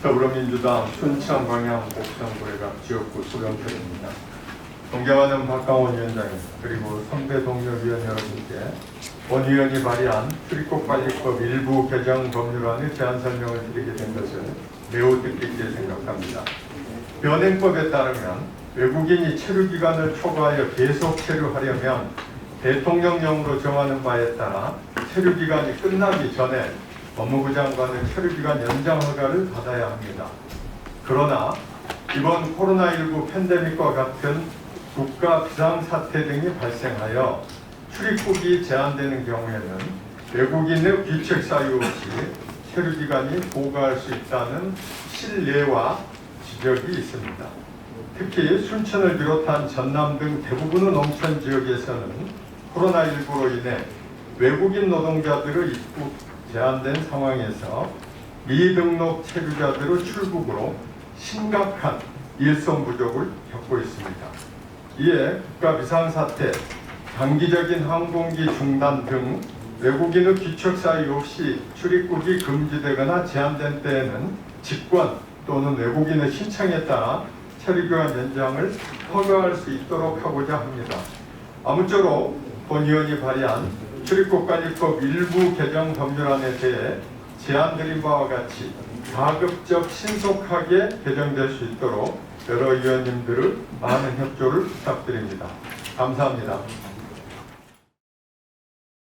더불어민주당 순천 방향 옥천구의각 지역구 소영표입니다. 존경하는 박강원 위원장님 그리고 선배 동료 위원 여러분께 원 의원이 발의한 출입국관리법 일부 개정 법률안의 제안 설명을 드리게 된 것을 매우 뜻깊게 생각합니다. 현행법에 따르면 외국인이 체류 기간을 초과하여 계속 체류하려면 대통령령으로 정하는 바에 따라 체류 기간이 끝나기 전에 법무부 장관의 체류 기간 연장 허가를 받아야 합니다. 그러나 이번 코로나19 팬데믹과 같은 국가 비상사태 등이 발생하여 출입국이 제한되는 경우에는 외국인의 귀책 사유 없이 체류 기간이 고가할 수 있다는 실례와 지적이 있습니다. 특히 순천을 비롯한 전남 등 대부분의 농촌 지역에서는 코로나19로 인해 외국인 노동자들의 입국 제한된 상황에서 미등록 체류자들의 출국으로 심각한 일손 부족을 겪고 있습니다. 이에 국가 비상사태, 단기적인 항공기 중단 등 외국인의 귀척 사유 없이 출입국이 금지되거나 제한된 때에는 직권 또는 외국인의 신청에 따라 체류기간 연장을 허가할 수 있도록 하고자 합니다. 아무쪼록 본 의원이 발의한 출입국관리법 일부 개정 법률안에 대해 제안드린 바와 같이 가급적 신속하게 개정될 수 있도록 여러 의원님들의 많은 협조를 부탁드립니다. 감사합니다.